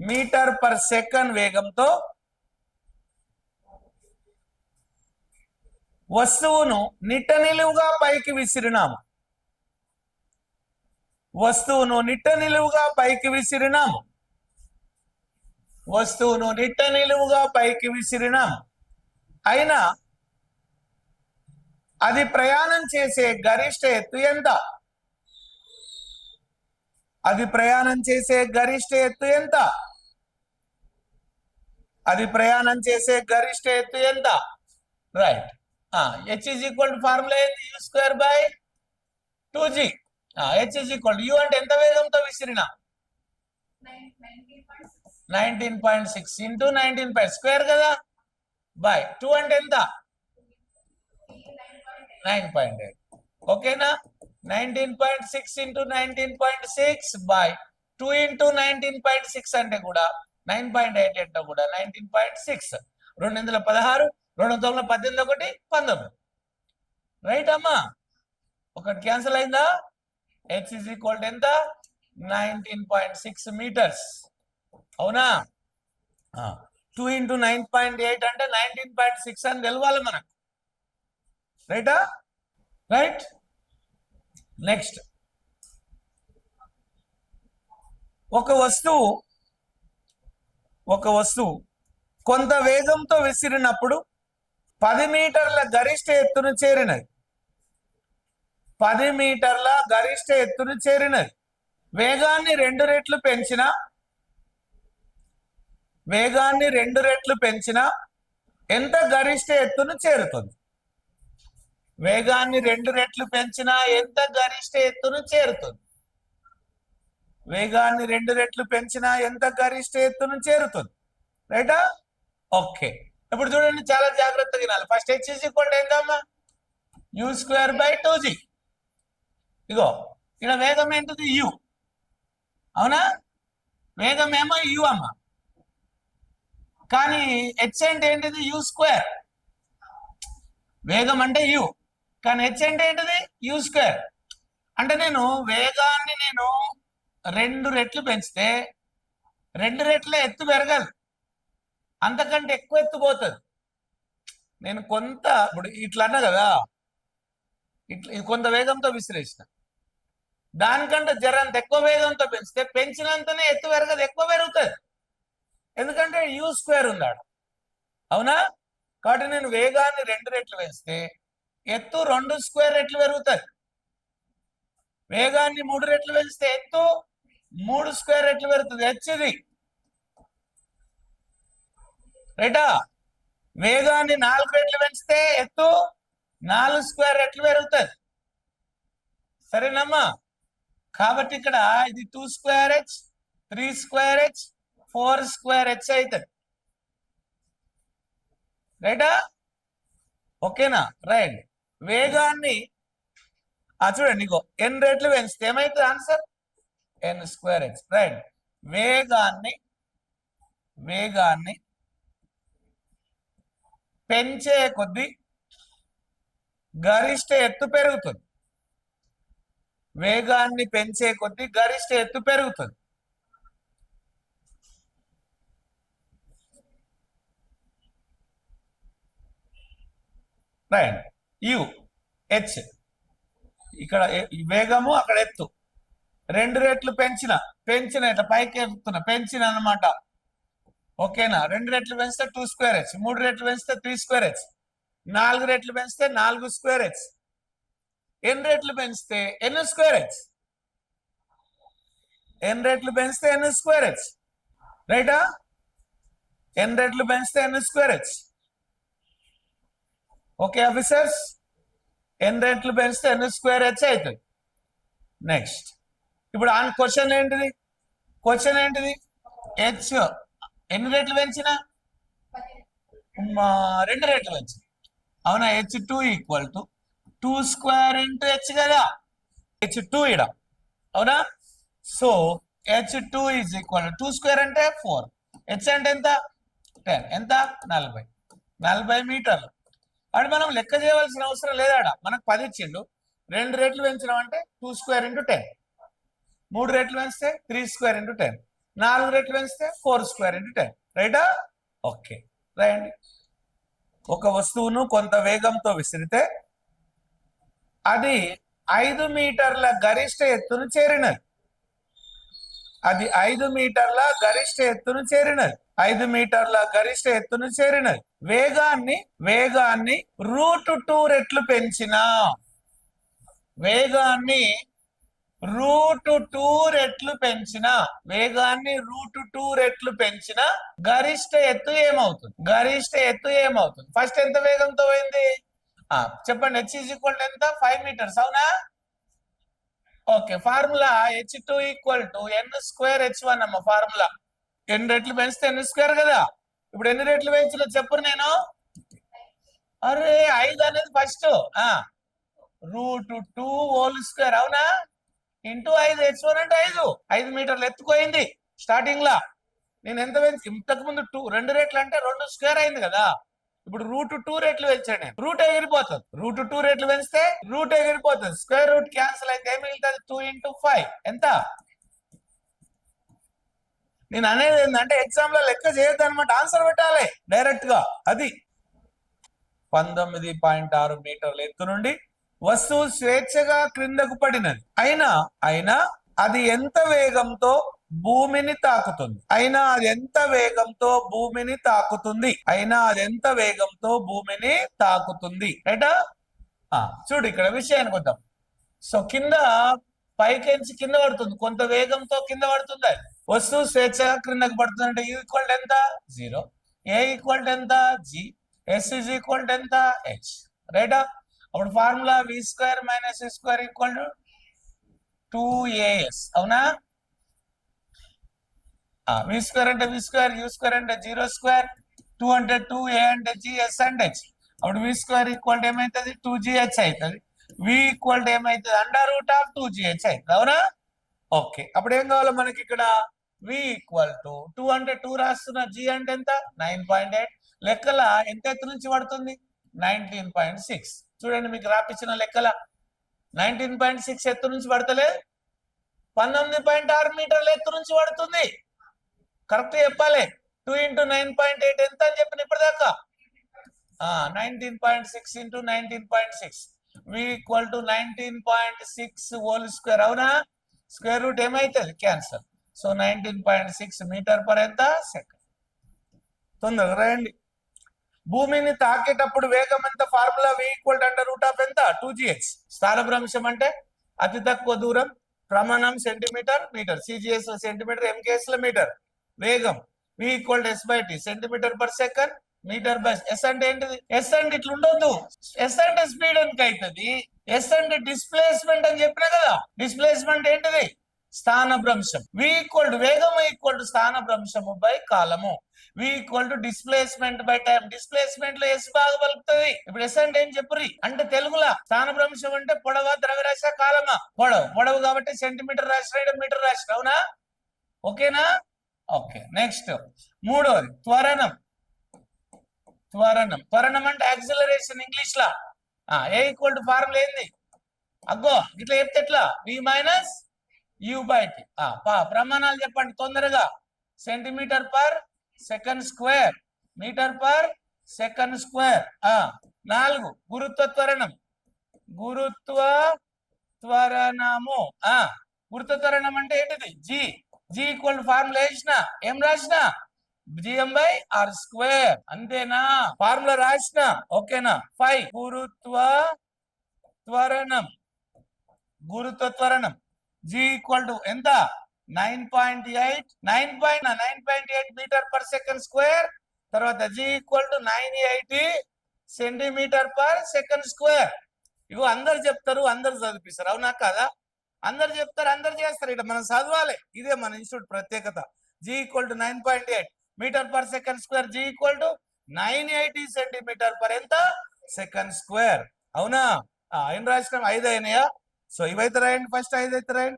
Metre per second వేగంతో వస్తువును నిట్ట నిలువుగా పైకి విసిరినాము. వస్తువును నిట్ట నిలువుగా పైకి విసిరినాము. వస్తువును నిట్ట నిలువుగా పైకి విసిరినాము. అయినా అది ప్రయాణం చేసే గరిష్ట ఎత్తు ఎంత? అది ప్రయాణం చేసే గరిష్ట ఎత్తు ఎంత? అది ప్రయాణం చేసే గరిష్ట ఎత్తు ఎంత? Right H is equal to formula ఏంది U square by two G H is equal U అంటే ఎంత వేగంతో విసిరినా? Nineteen point six into nineteen point square కదా? బై టూ అంటే ఎంత? నైన్ పాయింట్ ఎయిట్ ఓకేనా nineteen point six into nineteen point six by two into nineteen point six అంటే కూడా nine point eight అంటే కూడా నైన్టీన్ పాయింట్ సిక్స్. రెండు వందల పదహారు రెండు వందల పద్దెనిమిది ఒకటి పంతొమ్మిది. రైట్ అమ్మా? ఒకటి క్యాన్సిల్ అయిందా? హెచ్ ఇస్ ఈక్వల్ ఎంత? నైన్టీన్ పాయింట్ సిక్స్ మీటర్స్ అవునా? Two into nine point eight అంటే నైన్టీన్ పాయింట్ సిక్స్ అని తెలవాలి మనకు. రైటా రైట్ నెక్స్ట్ ఒక వస్తువు ఒక వస్తువు. కొంత వేగంతో విసిరినప్పుడు పది మీటర్ల గరిష్ట ఎత్తును చేరినది. పది మీటర్ల గరిష్ట ఎత్తును చేరినది. వేగాన్ని రెండు రెట్లు పెంచిన వేగాన్ని రెండు రెట్లు పెంచిన ఎంత గరిష్ట ఎత్తును చేరుతుంది? వేగాన్ని రెండు రెట్లు పెంచినా ఎంత గరిష్ట ఎత్తును చేరుతుంది? వేగాన్ని రెండు రెట్లు పెంచినా ఎంత గరిష్ట ఎత్తును చేరుతుంది? రైటా ఓకే ఇప్పుడు చూడండి చాలా జాగ్రత్తగా వినాలి. ఫస్ట్ హెచ్ ఈజ్ ఈక్వల్ ఏందమ్మా? U square by two G ఇగో ఇక్కడ వేగం ఏంటిది? యు అవునా? వేగం ఏమో యు అమ్మ. కానీ హెచ్ అంటే ఏంటిది? యు స్క్వేర్ వేగం అంటే యు కానీ హెచ్ అంటే ఏంటిది? యు స్క్వేర్ అంటే నేను వేగాన్ని నేను రెండు రెట్లు పెంచితే రెండు రెట్ల ఎత్తు పెరగాలి. అంతకంటే ఎక్కువ ఎత్తు పోతుంది. నేను కొంత ఇప్పుడు ఇట్లా అన్నా కదా ఇట్లా కొంత వేగంతో విసిరేసిన. దానికంటే జరంత ఎక్కువ వేగంతో పెంచితే పెంచినంతనే ఎత్తు పెరగదు ఎక్కువ పెరుగుతుంది. ఎందుకంటే యూ స్క్వేర్ ఉందాడు అవునా? కాబట్టి నేను వేగాన్ని రెండు రెట్లు పెంచితే ఎత్తు రెండు స్క్వేర్ రెట్లు పెరుగుతుంది. వేగాన్ని మూడు రెట్లు పెంచితే ఎత్తు మూడు స్క్వేర్ రెట్లు పెరుగుతుంది? హెచ్ది రైటా? వేగాన్ని నాలుగు రెట్లు పెంచితే ఎత్తు నాలుగు స్క్వేర్ రెట్లు పెరుగుతుంది? సరేనమ్మా. కాబట్టి ఇక్కడ ఇది two square H three square H four square H అవుతుంది. రైటా? ఓకేనా? రైట్. వేగాన్ని ఆ చూడండి నీకు ఎన్ని రెట్లు పెంచితే ఏమవుతుంది answer N square H right వేగాన్ని వేగాన్ని పెంచే కొద్దీ గరిష్ట ఎత్తు పెరుగుతుంది. వేగాన్ని పెంచే కొద్దీ గరిష్ట ఎత్తు పెరుగుతుంది. రైట్ యు హెచ్ ఇక్కడ వేగము అక్కడ ఎత్తు. రెండు రెట్లు పెంచిన పెంచిన ఇట్లా పైకి ఎత్తున్నా పెంచిన అన్నమాట. ఓకేనా? రెండు రెట్లు పెంచితే టూ స్క్వేర్ హెచ్ మూడు రెట్లు పెంచితే త్రీ స్క్వేర్ హెచ్ నాలుగు రెట్లు పెంచితే నాలుగు స్క్వేర్ హెచ్ ఎన్ని రేట్లు పెంచితే ఎన్ని స్క్వేర్ హెచ్ ఎన్ని రేట్లు పెంచితే ఎన్ని స్క్వేర్ హెచ్ రైటా? ఎన్ని రేట్లు పెంచితే ఎన్ని స్క్వేర్ హెచ్ ఓకే ఆఫీసర్స్ ఎన్ని రేట్లు పెంచితే ఎన్ని స్క్వేర్ హెచ్ అవుతుంది నెక్స్ట్ ఇప్పుడు ఆన్ క్వశ్చన్ ఏంటిది? క్వశ్చన్ ఏంటిది? హెచ్ ఎన్ని రేట్లు పెంచిన? రెండు రేట్లు పెంచిన. అవునా? H two equal to two square into H కదా? హెచ్ టూ ఇడ. అవునా? So H two is equal two square అంటే ఫోర్ హెచ్ అంటే ఎంత? టెన్ ఎంత? నలభై. నలభై మీటర్లు. అంటే మనం లెక్క చేయవలసిన అవసరం లేదాడ? మనకు పది ఇచ్చిండు. రెండు రేట్లు పెంచినాం అంటే టూ స్క్వేర్ ఇంటూ టెన్ మూడు రెట్లు పెంచితే త్రీ స్క్వేర్ ఇంటూ టెన్ నాలుగు రెట్లు పెంచితే ఫోర్ స్క్వేర్ ఇంటూ టెన్ రైటా ఓకే రాయండి ఒక వస్తువును కొంత వేగంతో విసిరితే అది ఐదు మీటర్ల గరిష్ట ఎత్తును చేరినది. అది ఐదు మీటర్ల గరిష్ట ఎత్తును చేరినది. ఐదు మీటర్ల గరిష్ట ఎత్తును చేరినది. వేగాన్ని వేగాన్ని రూట్ టూ రెట్లు పెంచిన వేగాన్ని రూట్ టూ రెట్లు పెంచిన వేగాన్ని రూట్ టూ రెట్లు పెంచిన గరిష్ట ఎత్తు ఏమవుతుంది? గరిష్ట ఎత్తు ఏమవుతుంది? ఫస్ట్ ఎంత వేగంతో పోయింది? ఆ, చెప్పండి హెచ్ ఈజ్ ఈక్వల్ ఎంత? ఫైవ్ మీటర్స్ అవునా? Okay formula H two equal to N square H one అమ్మ ఫార్ములా ఎన్ని రెట్లు పెంచితే ఎన్ స్క్వేర్ కదా? ఇప్పుడు ఎన్ని రెట్లు పెంచిన చెప్పు నేను. అరే ఐదు అనేది first root two whole square అవునా? ఇంటూ ఐదు హెచ్ వన్ అంటే ఐదు. ఐదు మీటర్లు ఎత్తుకోయింది స్టార్టింగ్ లా. నేను ఎంత పెంచి ఇంతకు ముందు టూ రెండు రేట్లు అంటే రెండు స్క్వేర్ అయింది కదా. ఇప్పుడు రూట్ టూ రేట్లు పెంచాను నేను. రూట్ ఎగిరిపోతుంది. రూట్ టూ రేట్లు పెంచితే రూట్ ఎగిరిపోతుంది. స్క్వేర్ రూట్ క్యాన్సిల్ అయితే ఏం మిగులుతుంది? టూ ఇంటూ ఫైవ్ ఎంత? నేను అనేది ఏంటంటే ఎగ్జామ్లో లెక్క చేయొద్దు అనమాట ఆన్సర్ పెట్టాలి. డైరెక్ట్గా. అది. పంతొమ్మిది పాయింట్ ఆరు మీటర్ల ఎత్తు నుండి వస్తువు స్వేచ్ఛగా క్రిందకు పడినది. అయినా అయినా అది ఎంత వేగంతో భూమిని తాకుతుంది? అయినా అది ఎంత వేగంతో భూమిని తాకుతుంది? అయినా అది ఎంత వేగంతో భూమిని తాకుతుంది? రైటా ఆ, చూడు ఇక్కడ విషయానికి వద్దాం సో కింద పైకెంచి కింద పడుతుంది. కొంత వేగంతో కింద పడుతుంది? అది. వస్తువు స్వేచ్ఛగా క్రిందకు పడుతుంది అంటే ఈక్వల్ ఎంత? జీరో ఏ ఈక్వల్ ఎంత? జి ఎస్ ఇస్ ఈక్వల్ ఎంత? హెచ్ రైటా? అప్పుడు formula V square minus square equal to two AS అవునా? వి స్క్వేర్ అంటే వి స్క్వేర్ యూ స్క్వేర్ అంటే జీరో స్క్వేర్ టూ అంటే టూ ఏ అంటే జిఎస్ అండ్ హెచ్ అప్పుడు వి స్క్వేర్ ఈక్వల్ ఏమైతుంది? టూ జిహెచ్ అవుతుంది వి ఈక్వల్ ఏమైతుంది? Under root of two GH అవుతుంది అవునా? ఓకే. అప్పుడు ఏం కావాలి మనకి ఇక్కడ? వి ఈక్వల్ టు టూ అంటే టూ రాస్తున్న జి అంటే ఎంత? నైన్ పాయింట్ ఎయిట్ లెక్కల ఎంత ఎత్తు నుంచి పడుతుంది? నైన్టీన్ పాయింట్ సిక్స్ చూడండి మీకు రాపిచ్చిన లెక్కల. నైన్టీన్ పాయింట్ సిక్స్ ఎత్తు నుంచి పడతలే. పంతొమ్మిది పాయింట్ ఆరు మీటర్ల ఎత్తు నుంచి పడుతుంది. కరెక్ట్ చెప్పాలి. Two into nine point eight ఎంత అని చెప్పిన ఇప్పటిదాకా? Nineteen point six into nineteen point six V equal to nineteen point six whole square అవునా? స్క్వేర్ రూట్ ఏమైతుంది? Cancer so nineteen point six meter per ఎంత? సెకండ్ తొందరగా రాయండి. భూమిని తాకేటప్పుడు వేగం ఎంత? Formula V equal under root of ఎంత? టూ జిహెచ్ స్థానభ్రంశం అంటే అతి తక్కువ దూరం ప్రమాణం centimeter meter CGS centimeter MKS meter వేగం V equal S by T centimeter per second meter by S అంటే ఏంటిది? ఎస్ అంటే ఇట్లా ఉండొద్దు. ఎస్ అంటే స్పీడ్ ఎందుకు అవుతుంది ఎస్ అంటే డిస్ప్లేస్మెంట్ అని చెప్పినా కదా. డిస్ప్లేస్మెంట్ ఏంటిది? స్థాన భ్రంశం వి ఈక్వల్ టు వేగం ఈక్వల్ టు స్థాన భ్రంశము బై కాలము. V equal to displacement by time డిస్ప్లేస్మెంట్లో S బాగా పలుకుతుంది. ఇప్పుడు ఎస్ అంటే ఏం చెప్పురి అంటే తెలుగులా స్థాన భ్రంశం అంటే పొడవ ద్రవ్యరాశ కాలమా? పొడవు. పొడవు కాబట్టి సెంటీమీటర్ రాసి రాయడం మీటర్ రాసి అవునా? ఓకేనా? ఓకే. నెక్స్ట్ మూడోది. త్వరణం. త్వరణం. త్వరణం అంటే యాక్సిలరేషన్ ఇంగ్లీష్ లా. ఏ ఈక్వల్ టు ఫార్ములా ఏంది? అగ్గో ఇట్లా చెప్తే ఎట్లా? వి మైనస్ యూ బై ప్రమాణాలు చెప్పండి తొందరగా. Centimeter per second square meter per second square నాలుగు గురుత్వ త్వరణం. గురుత్వ త్వరణము. ఆ గురుత్వ త్వరణం అంటే ఏంటిది? జి జి ఈక్వల్ ఫార్ములా వేసిన ఏం రాసిన? జిఎం బై ఆర్ స్క్వేర్ అంతేనా? ఫార్ములా రాసిన ఓకేనా? ఫైవ్ గురుత్వ త్వరణం. గురుత్వ త్వరణం. జి ఈక్వల్ టు ఎంత? Nine point eight nine point nine point eight meter per second square తర్వాత G equal to nine eighty centimeter per second square ఇగో అందరు చెప్తారు అందరు చదివిస్తారు అవునా కదా? అందరు చెప్తారు అందరు చేస్తారు. ఇక్కడ మనం చదవాలి. ఇదే మన ఇన్స్టిట్యూట్ ప్రత్యేకత. G equal to nine point eight meter per second square G equal to nine eighty centimeter per ఎంత? సెకండ్ స్క్వేర్ అవునా? ఆయన రాసిన? ఐదు అయినాయా? సో ఇవైతే రాయండి. ఫస్ట్ ఐదు అయితే రాయండి.